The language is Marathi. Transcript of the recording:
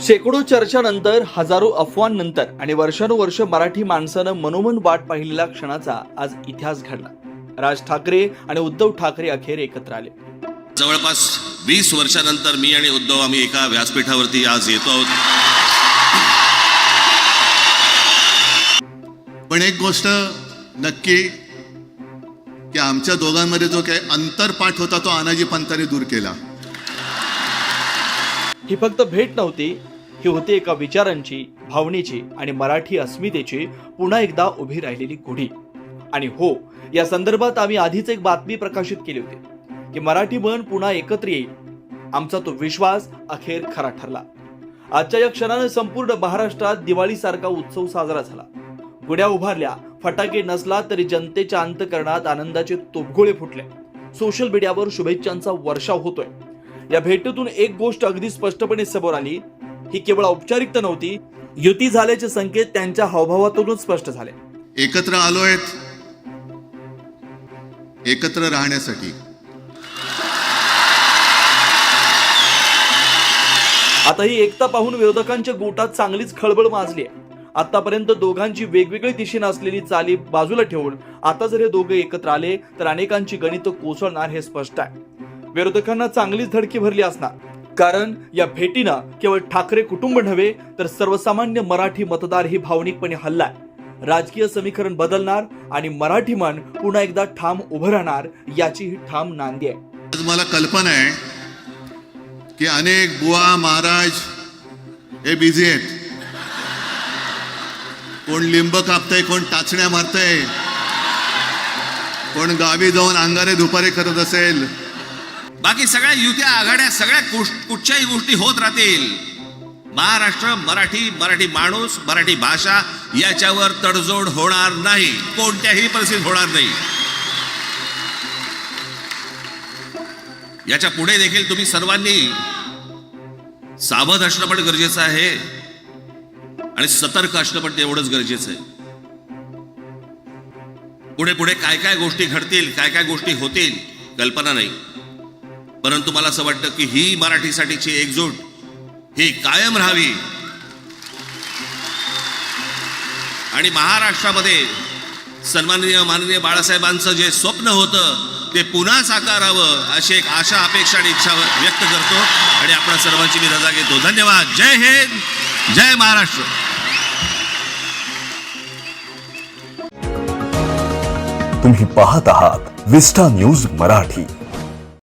शेकडो चर्चानंतर हजारो अफवांनंतर आणि वर्षानुवर्ष मराठी माणसानं मनोमन वाट पाहिलेल्या क्षणाचा आज इतिहास घडला. राज ठाकरे आणि उद्धव ठाकरे अखेर एकत्र आले. जवळपास वीस वर्षानंतर मी आणि उद्धव आम्ही एका व्यासपीठावरती आज येतो आहोत. पण एक गोष्ट नक्की की आमच्या दोघांमध्ये जो काही अंतरपाठ होता तो आनाजी पंतांनी दूर केला. ही फक्त भेट नव्हती ही होती एका विचारांची भावनेची आणि मराठी अस्मितेची पुन्हा एकदा उभी राहिलेली गुढी. आणि हो या संदर्भात आम्ही आधीच एक बातमी प्रकाशित केली होती की मराठी मन पुन्हा एकत्र येईल. आमचा तो विश्वास अखेर खरा ठरला. आजच्या या क्षणाने संपूर्ण महाराष्ट्रात दिवाळीसारखा उत्सव साजरा झाला. गुड्या उभारल्या फटाके नसला तरी जनतेच्या अंतकरणात आनंदाचे तोफगोळे फुटले. सोशल मीडियावर शुभेच्छांचा वर्षाव होतोय. या भेटीतून एक गोष्ट अगदी स्पष्टपणे समोर आली. ही केवळ औपचारिकता नव्हती युती झाल्याचे संकेत त्यांच्या हावभावातूनच स्पष्ट झाले. एकत्र आलोयत एकत्र राहण्यासाठी. आता ही एकता पाहून विरोधकांच्या गोटात चांगलीच खळबळ माजली आहे आतापर्यंत दोघांची वेगवेगळी दिशेने असलेली चाली बाजूला ठेवून आता जर हे दोघे एकत्र आले तर अनेकांची गणित कोसळणार हे स्पष्ट आहे. विरोधकांना चांगलीच धडकी भरली असणार. कारण या भेटीनं केवळ ठाकरे कुटुंब नव्हे तर सर्वसामान्य मराठी मतदार ही भावनिकपणे हल्लाय. राजकीय समीकरण बदलणार आणि मराठी मन पुन्हा एकदा ठाम उभं राहणार याची ही ठाम नांदी आहे. आज मला कल्पना आहे की अनेक बुवा महाराज हे बिझी आहेत. कोण लिंब कापतय कोण टाचण्या मारतय कोण गावी जाऊन अंगारे दुपारे करत असेल बाकी सगळ्या युत्या आघाड्या सगळ्या कुठच्याही गोष्टी होत राहतील. महाराष्ट्र मराठी मराठी माणूस मराठी भाषा याच्यावर तडजोड होणार नाही. कोणत्याही परिस्थितीत होणार नाही. याच्यापुढे देखील तुम्ही सर्वांनी सावध असणं पण गरजेचं आहे. आणि सतर्क असणं पण तेवढंच गरजेचं आहे. पुढे पुढे काय काय गोष्टी घडतील काय काय गोष्टी होतील कल्पना नाही. परंतु मला असं वाटतं की ही मराठीसाठीची एकजूट ही कायम राहावी. आणि महाराष्ट्रामध्ये सन्माननीय माननीय बाळासाहेबांचं जे स्वप्न होतं ते पुन्हा साकारावं अशी एक आशा अपेक्षा आणि इच्छा व्यक्त करतो. आणि आपण सर्वांची मी रजा घेतो. धन्यवाद. जय हिंद. जय महाराष्ट्र. तुम्ही पाहत आहात विस्टा न्यूज मराठी.